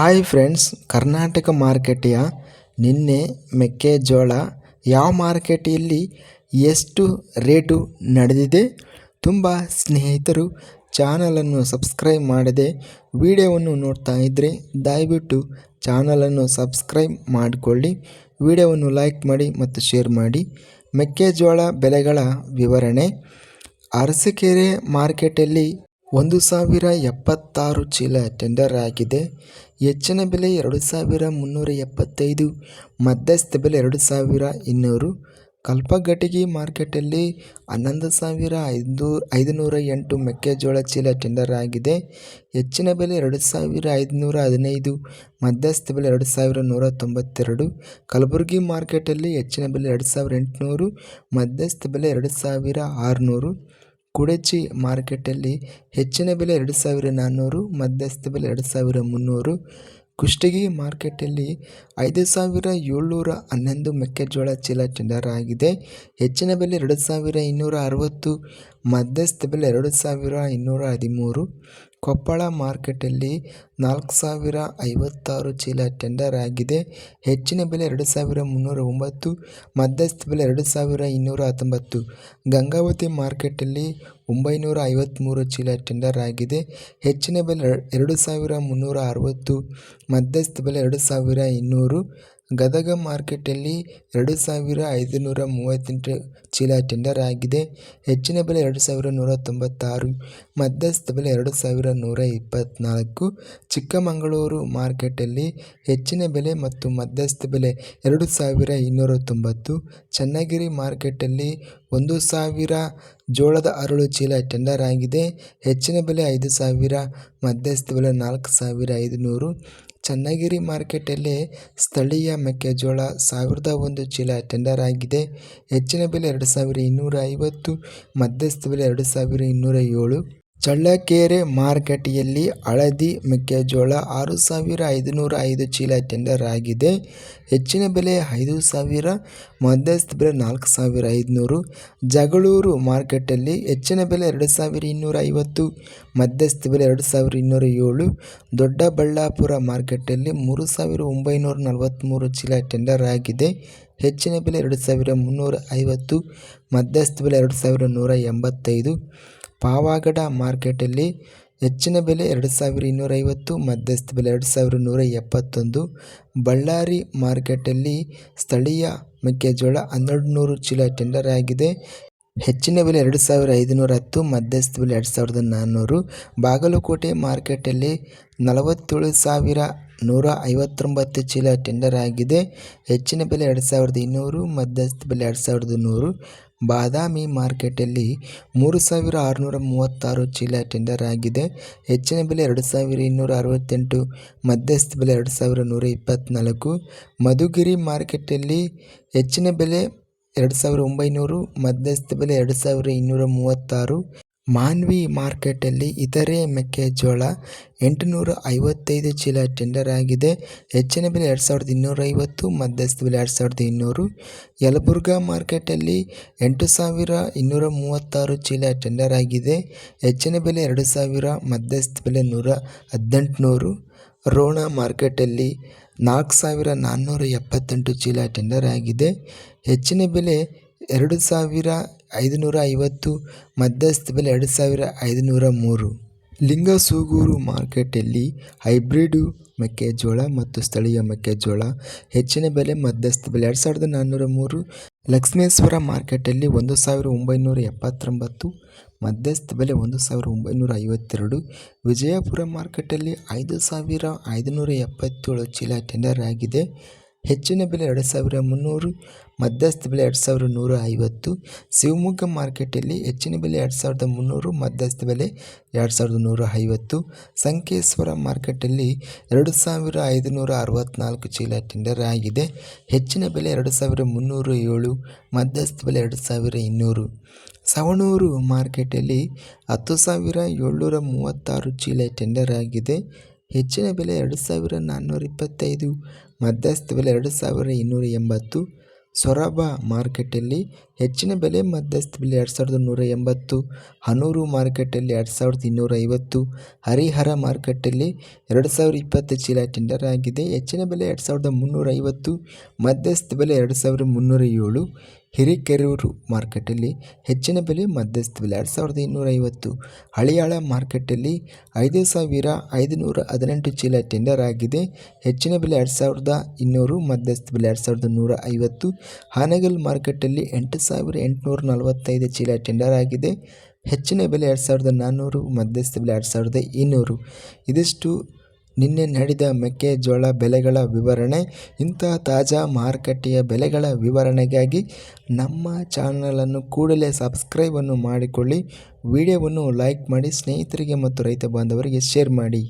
Hi friends Karnataka ಮಾರ್ಕೆಟೆಯ ನಿನ್ನೆ ಮೆಕ್ಕೆಜೋಳ ಯಾವ ಮಾರ್ಕೆಟಲ್ಲಿ ಎಷ್ಟು ರೇಟು ನಡೆದಿದೆ ತುಂಬ ಸ್ನೇಹಿತರು ಚಾನಲನ್ನು ಸಬ್ಸ್ಕ್ರೈಬ್ ಮಾಡದೆ ವಿಡಿಯೋವನ್ನು ನೋಡ್ತಾ ಇದ್ದರೆ ದಯವಿಟ್ಟು ಚಾನಲನ್ನು ಸಬ್ಸ್ಕ್ರೈಬ್ ಮಾಡಿಕೊಳ್ಳಿ, ವಿಡಿಯೋವನ್ನು ಲೈಕ್ ಮಾಡಿ ಮತ್ತು ಶೇರ್ ಮಾಡಿ. ಮೆಕ್ಕೆಜೋಳ ಬೆಲೆಗಳ ವಿವರಣೆ ಅರಸೀಕೆರೆ ಮಾರ್ಕೆಟಲ್ಲಿ ಒಂದು ಸಾವಿರ ಎಪ್ಪತ್ತಾರು ಚೀಲ ಟೆಂಡರ್ ಆಗಿದೆ. ಹೆಚ್ಚಿನ ಬೆಲೆ ಎರಡು ಸಾವಿರ ಮುನ್ನೂರ ಎಪ್ಪತ್ತೈದು, ಮಧ್ಯಸ್ಥ ಬೆಲೆ ಎರಡು ಸಾವಿರ ಇನ್ನೂರು. ಕಲ್ಪಗಟ್ಟಿಗೆ ಮಾರ್ಕೆಟಲ್ಲಿ ಹನ್ನೊಂದು ಸಾವಿರ ಐದು, ಐದುನೂರ ಎಂಟು ಮೆಕ್ಕೆಜೋಳ ಚೀಲ ಟೆಂಡರ್ ಆಗಿದೆ. ಹೆಚ್ಚಿನ ಬೆಲೆ ಎರಡು ಸಾವಿರ ಐದುನೂರ ಹದಿನೈದು, ಮಧ್ಯಸ್ಥ ಬೆಲೆ ಎರಡು ಸಾವಿರ ನೂರ ತೊಂಬತ್ತೆರಡು. ಕಲಬುರಗಿ ಮಾರ್ಕೆಟಲ್ಲಿ ಹೆಚ್ಚಿನ ಬೆಲೆ ಎರಡು ಸಾವಿರ ಎಂಟುನೂರು, ಮಧ್ಯಸ್ಥ ಬೆಲೆ ಎರಡು ಸಾವಿರ ಆರುನೂರು. ಕುಡಚಿ ಮಾರ್ಕೆಟಲ್ಲಿ ಹೆಚ್ಚಿನ ಬೆಲೆ ಎರಡು ಸಾವಿರ ನಾನ್ನೂರು, ಮಧ್ಯಸ್ಥ ಬೆಲೆ ಎರಡು ಸಾವಿರ ಮುನ್ನೂರು. ಕುಷ್ಟಗಿ ಮಾರ್ಕೆಟಲ್ಲಿ ಐದು ಸಾವಿರ ಏಳ್ನೂರ ಹನ್ನೊಂದು ಮೆಕ್ಕೆಜೋಳ ಚೀಲ ಟೆಂಡರ್ ಆಗಿದೆ. ಹೆಚ್ಚಿನ ಬೆಲೆ ಎರಡು ಸಾವಿರ ಇನ್ನೂರ ಅರವತ್ತು, ಮಧ್ಯಸ್ಥ ಬೆಲೆ ಎರಡು ಸಾವಿರ ಇನ್ನೂರ ಹದಿಮೂರು. ಕೊಪ್ಪಳ ಮಾರ್ಕೆಟಲ್ಲಿ ನಾಲ್ಕು ಸಾವಿರ ಐವತ್ತಾರು ಚೀಲ ಟೆಂಡರ್ ಆಗಿದೆ. ಹೆಚ್ಚಿನ ಬೆಲೆ ಎರಡು ಸಾವಿರ ಮುನ್ನೂರ ಒಂಬತ್ತು, ಮಧ್ಯಸ್ಥ ಬೆಲೆ ಎರಡು ಸಾವಿರ ಇನ್ನೂರ ಹತ್ತೊಂಬತ್ತು. ಗಂಗಾವತಿ ಮಾರ್ಕೆಟಲ್ಲಿ ಒಂಬೈನೂರ ಐವತ್ತ್ಮೂರು ಚೀಲ ಟೆಂಡರ್ ಆಗಿದೆ. ಹೆಚ್ಚಿನ ಬೆಲೆ ಎರಡು ಸಾವಿರ ಮುನ್ನೂರ ಅರವತ್ತು, ಮಧ್ಯಸ್ಥ ಬೆಲೆ ಎರಡು ಸಾವಿರ ಇನ್ನೂರು. ಗದಗ ಮಾರ್ಕೆಟಲ್ಲಿ ಎರಡು ಸಾವಿರ ಐದುನೂರ ಮೂವತ್ತೆಂಟು ಚೀಲ ಟೆಂಡರ್ ಆಗಿದೆ. ಹೆಚ್ಚಿನ ಬೆಲೆ ಎರಡು ಸಾವಿರ ನೂರ ತೊಂಬತ್ತಾರು, ಮಧ್ಯಸ್ಥ ಬೆಲೆ ಎರಡು ಸಾವಿರ ನೂರ ಇಪ್ಪತ್ತ್ನಾಲ್ಕು ಚಿಕ್ಕಮಗಳೂರು ಮಾರ್ಕೆಟಲ್ಲಿ ಹೆಚ್ಚಿನ ಬೆಲೆ ಮತ್ತು ಮಧ್ಯಸ್ಥ ಬೆಲೆ ಎರಡು ಸಾವಿರ ಇನ್ನೂರ ತೊಂಬತ್ತು. ಚನ್ನಗಿರಿ ಮಾರ್ಕೆಟಲ್ಲಿ ಒಂದು ಸಾವಿರ ಜೋಳದ ಅರಳು ಚೀಲ ಟೆಂಡರ್ ಆಗಿದೆ. ಹೆಚ್ಚಿನ ಬೆಲೆ ಐದು ಸಾವಿರ, ಮಧ್ಯಸ್ಥ ಬೆಲೆ ನಾಲ್ಕು ಸಾವಿರ ಐದುನೂರು. ಚನ್ನಗಿರಿ ಮಾರ್ಕೆಟಲ್ಲಿ ಸ್ಥಳೀಯ ಮೆಕ್ಕೆಜೋಳ ಸಾವಿರದ ಒಂದು ಚೀಲ ಟೆಂಡರ್ ಆಗಿದೆ. ಹೆಚ್ಚಿನ ಬೆಲೆ ಎರಡು ಸಾವಿರ ಇನ್ನೂರ ಐವತ್ತು, ಮಧ್ಯಸ್ಥ ಬೆಲೆ ಎರಡು ಸಾವಿರ ಇನ್ನೂರ ಏಳು. ಚಳ್ಳಕೆರೆ ಮಾರುಕಟ್ಟೆಯಲ್ಲಿ ಹಳದಿ ಮೆಕ್ಕೆಜೋಳ ಆರು ಸಾವಿರ ಐದುನೂರ ಐದು ಚೀಲ ಟೆಂಡರ್ ಆಗಿದೆ. ಹೆಚ್ಚಿನ ಬೆಲೆ ಐದು ಸಾವಿರ, ಮಧ್ಯಸ್ಥ ಬೆಲೆ ನಾಲ್ಕು ಸಾವಿರ ಐದುನೂರು. ಜಗಳೂರು ಮಾರ್ಕೆಟಲ್ಲಿ ಹೆಚ್ಚಿನ ಬೆಲೆ ಎರಡು ಸಾವಿರ ಇನ್ನೂರ ಐವತ್ತು, ಮಧ್ಯಸ್ಥ ಬೆಲೆ ಎರಡು ಸಾವಿರ ಇನ್ನೂರ ಏಳು. ದೊಡ್ಡಬಳ್ಳಾಪುರ ಮಾರ್ಕೆಟಲ್ಲಿ ಮೂರು ಸಾವಿರ ಒಂಬೈನೂರ ನಲವತ್ತ್ಮೂರು ಚೀಲ ಟೆಂಡರ್ ಆಗಿದೆ. ಹೆಚ್ಚಿನ ಬೆಲೆ ಎರಡು ಸಾವಿರ ಮುನ್ನೂರ ಐವತ್ತು, ಮಧ್ಯಸ್ಥ ಬೆಲೆ ಎರಡು ಸಾವಿರ ನೂರ ಎಂಬತ್ತೈದು. ಪಾವಗಡ ಮಾರ್ಕೆಟಲ್ಲಿ ಹೆಚ್ಚಿನ ಬೆಲೆ ಎರಡು ಸಾವಿರ ಇನ್ನೂರೈವತ್ತು, ಮಧ್ಯಸ್ಥ ಬೆಲೆ ಎರಡು ಸಾವಿರ ನೂರ ಎಪ್ಪತ್ತೊಂದು ಬಳ್ಳಾರಿ ಮಾರ್ಕೆಟಲ್ಲಿ ಸ್ಥಳೀಯ ಮೆಕ್ಕೆಜೋಳ ಹನ್ನೆರಡು ನೂರು ಚೀಲ ಟೆಂಡರ್ ಆಗಿದೆ. ಹೆಚ್ಚಿನ ಬೆಲೆ ಎರಡು ಸಾವಿರ ಐದುನೂರ ಹತ್ತು, ಮಧ್ಯಸ್ಥ ಬೆಲೆ ಎರಡು ಸಾವಿರದ ನಾನ್ನೂರು ಬಾಗಲಕೋಟೆ ಮಾರ್ಕೆಟಲ್ಲಿ ನಲವತ್ತೇಳು ಸಾವಿರ ನೂರ ಐವತ್ತೊಂಬತ್ತು ಚೀಲ ಟೆಂಡರ್ ಆಗಿದೆ. ಹೆಚ್ಚಿನ ಬೆಲೆ ಎರಡು ಸಾವಿರದ ಇನ್ನೂರು, ಮಧ್ಯಸ್ಥ ಬೆಲೆ ಎರಡು ಸಾವಿರದ ನೂರು, ಬಾದಾಮಿ ಮಾರ್ಕೆಟಲ್ಲಿ ಮೂರು ಸಾವಿರ ಆರುನೂರ ಮೂವತ್ತಾರು ಚೀಲ ಟೆಂಡರ್ ಆಗಿದೆ. ಹೆಚ್ಚಿನ ಬೆಲೆ ಎರಡು ಸಾವಿರ ಇನ್ನೂರ ಅರವತ್ತೆಂಟು, ಮಧ್ಯಸ್ಥ ಬೆಲೆ ಎರಡು ಸಾವಿರ ನೂರ ಇಪ್ಪತ್ತ್ನಾಲ್ಕು ಮಧುಗಿರಿ ಮಾರ್ಕೆಟಲ್ಲಿ ಹೆಚ್ಚಿನ ಬೆಲೆ ಎರಡು ಸಾವಿರ ಒಂಬೈನೂರು, ಮಧ್ಯಸ್ಥ ಬೆಲೆ ಎರಡು ಸಾವಿರ ಇನ್ನೂರ ಮೂವತ್ತಾರು, ಮಾನ್ವಿ ಮಾರ್ಕೆಟಲ್ಲಿ ಇತರೆ ಮೆಕ್ಕೆಜೋಳ ಎಂಟುನೂರ ಐವತ್ತೈದು ಚೀಲ ಟೆಂಡರ್ ಆಗಿದೆ. ಹೆಚ್ಚಿನ ಬೆಲೆ ಎರಡು ಸಾವಿರದ ಇನ್ನೂರ ಐವತ್ತು ಮಧ್ಯಸ್ಥ ಬೆಲೆ ಎರಡು ಸಾವಿರದ ಇನ್ನೂರು. ಯಲಬುರ್ಗಾ ಮಾರ್ಕೆಟಲ್ಲಿ ಎಂಟು ಸಾವಿರ ಇನ್ನೂರ ಮೂವತ್ತಾರು ಚೀಲ ಟೆಂಡರ್ ಆಗಿದೆ. ಹೆಚ್ಚಿನ ಬೆಲೆ ಎರಡು ಸಾವಿರ, ಮಧ್ಯಸ್ಥ ಬೆಲೆ ನೂರ ಹದಿನೆಂಟುನೂರು. ರೋಣ ಮಾರ್ಕೆಟಲ್ಲಿ ನಾಲ್ಕು ಸಾವಿರ ನಾನ್ನೂರ ಎಪ್ಪತ್ತೆಂಟು ಚೀಲ ಟೆಂಡರ್ ಆಗಿದೆ. ಹೆಚ್ಚಿನ ಬೆಲೆ ಎರಡು ಸಾವಿರ ಐದುನೂರ ಐವತ್ತು, ಮಧ್ಯಸ್ಥ ಬೆಲೆ ಎರಡು ಸಾವಿರ ಐದುನೂರ ಮೂರು. ಲಿಂಗಸೂಗೂರು ಮಾರ್ಕೆಟಲ್ಲಿ ಹೈಬ್ರಿಡು ಮೆಕ್ಕೆಜೋಳ ಮತ್ತು ಸ್ಥಳೀಯ ಮೆಕ್ಕೆಜೋಳ. ಹೆಚ್ಚಿನ ಬೆಲೆ ಮಧ್ಯಸ್ಥ ಬೆಲೆ ಎರಡು ಸಾವಿರದ ನಾನ್ನೂರ ಮೂರು. ಲಕ್ಷ್ಮೇಶ್ವರ ಮಾರ್ಕೆಟಲ್ಲಿ ಒಂದು ಸಾವಿರ ಒಂಬೈನೂರ ಎಪ್ಪತ್ತೊಂಬತ್ತು ಮಧ್ಯಸ್ಥ ಬೆಲೆ ಒಂದು ಸಾವಿರ ಒಂಬೈನೂರ ಐವತ್ತೆರಡು. ವಿಜಯಪುರ ಮಾರ್ಕೆಟಲ್ಲಿ ಐದು ಸಾವಿರ ಐದುನೂರ ಎಪ್ಪತ್ತೇಳು ಚೀಲ ಟೆಂಡರ್ ಆಗಿದೆ. ಹೆಚ್ಚಿನ ಬೆಲೆ ಎರಡು ಸಾವಿರ ಮುನ್ನೂರು, ಮಧ್ಯಸ್ಥ ಬೆಲೆ ಎರಡು ಸಾವಿರ ನೂರ ಐವತ್ತು. ಶಿವಮೊಗ್ಗ ಮಾರ್ಕೆಟಲ್ಲಿ ಹೆಚ್ಚಿನ ಬೆಲೆ ಎರಡು ಸಾವಿರದ ಮುನ್ನೂರು, ಮಧ್ಯಸ್ಥ ಬೆಲೆ ಎರಡು ಸಾವಿರದ ನೂರ ಐವತ್ತು. ಸಂಕೇಶ್ವರ ಮಾರ್ಕೆಟಲ್ಲಿ ಎರಡು ಸಾವಿರ ಐದುನೂರ ಅರವತ್ತ್ನಾಲ್ಕು ಚೀಲ ಟೆಂಡರ್ ಆಗಿದೆ. ಹೆಚ್ಚಿನ ಬೆಲೆ ಎರಡು ಸಾವಿರ ಮುನ್ನೂರ ಏಳು, ಮಧ್ಯಸ್ಥ ಬೆಲೆ ಎರಡು ಸಾವಿರ ಇನ್ನೂರು. ಸವಣೂರು ಮಾರ್ಕೆಟಲ್ಲಿ ಹತ್ತು ಸಾವಿರ ಏಳ್ನೂರ ಮೂವತ್ತಾರು ಚೀಲ ಟೆಂಡರ್ ಆಗಿದೆ. ಹೆಚ್ಚಿನ ಬೆಲೆ ಎರಡು ಸಾವಿರ ನಾನ್ನೂರ ಇಪ್ಪತ್ತೈದು, ಮಧ್ಯಸ್ಥ ಬೆಲೆ ಎರಡು ಸಾವಿರ ಇನ್ನೂರ ಎಂಬತ್ತು. ಸೊರಬ ಮಾರ್ಕೆಟಲ್ಲಿ ಹೆಚ್ಚಿನ ಬೆಲೆ, ಮಧ್ಯಸ್ಥ ಬೆಲೆ ಎರಡು ಸಾವಿರದ ನೂರ ಎಂಬತ್ತು. ಹನೂರು ಮಾರ್ಕೆಟಲ್ಲಿ ಎರಡು ಸಾವಿರದ ಇನ್ನೂರ ಐವತ್ತು. ಹರಿಹರ ಮಾರ್ಕೆಟಲ್ಲಿ ಎರಡು ಸಾವಿರ ಇಪ್ಪತ್ತು ಚೀಲ ಟೆಂಡರ್ ಆಗಿದೆ. ಹೆಚ್ಚಿನ ಬೆಲೆ ಎರಡು ಸಾವಿರದ ಮುನ್ನೂರ ಐವತ್ತು, ಮಧ್ಯಸ್ಥ ಬೆಲೆ ಎರಡು ಸಾವಿರದ ಮುನ್ನೂರ ಏಳು. ಹಿರೇಕೆರೂರು ಮಾರ್ಕೆಟಲ್ಲಿ ಹೆಚ್ಚಿನ ಬೆಲೆ ಮಧ್ಯಸ್ಥ ಬೆಲೆ. ಎರಡು ಸಾವಿರದ ಇನ್ನೂರ ಐವತ್ತು ಹಳಿಯಾಳ ಮಾರ್ಕೆಟಲ್ಲಿ ಐದು ಸಾವಿರ ಐದುನೂರ ಹದಿನೆಂಟು ಚೀಲ ಟೆಂಡರ್ ಆಗಿದೆ. ಹೆಚ್ಚಿನ ಬೆಲೆ ಎರಡು ಸಾವಿರದ ಇನ್ನೂರು ಮಧ್ಯಸ್ಥ ಬೆಲೆ. ಎರಡು ಸಾವಿರದ ನೂರ ಐವತ್ತು ಹಾನಗಲ್ ಮಾರ್ಕೆಟಲ್ಲಿ ಎಂಟು ಸಾವಿರ ಎಂಟುನೂರ ನಲವತ್ತೈದು ಚೀಲ ಟೆಂಡರ್ ಆಗಿದೆ. ಹೆಚ್ಚಿನ ಬೆಲೆ ಎರಡು ಸಾವಿರದ ನಾನ್ನೂರು ಮಧ್ಯಸ್ಥ ಬೆಲೆ. ಎರಡು ಸಾವಿರದ ಇನ್ನೂರು ಇದಿಷ್ಟು ನಿನ್ನೆ ನಡೆದ ಮೆಕ್ಕೆಜೋಳ ಬೆಲೆಗಳ ವಿವರಣೆ ಇಂತಹ ತಾಜಾ ಮಾರುಕಟ್ಟೆಯ ಬೆಲೆಗಳ ವಿವರಣೆಗಾಗಿ ನಮ್ಮ ಚಾನಲನ್ನು ಕೂಡಲೇ ಸಬ್ಸ್ಕ್ರೈಬನ್ನು ಮಾಡಿಕೊಳ್ಳಿ. ವಿಡಿಯೋವನ್ನು ಲೈಕ್ ಮಾಡಿ, ಸ್ನೇಹಿತರಿಗೆ ಮತ್ತು ರೈತ ಬಾಂಧವರಿಗೆ ಶೇರ್ ಮಾಡಿ.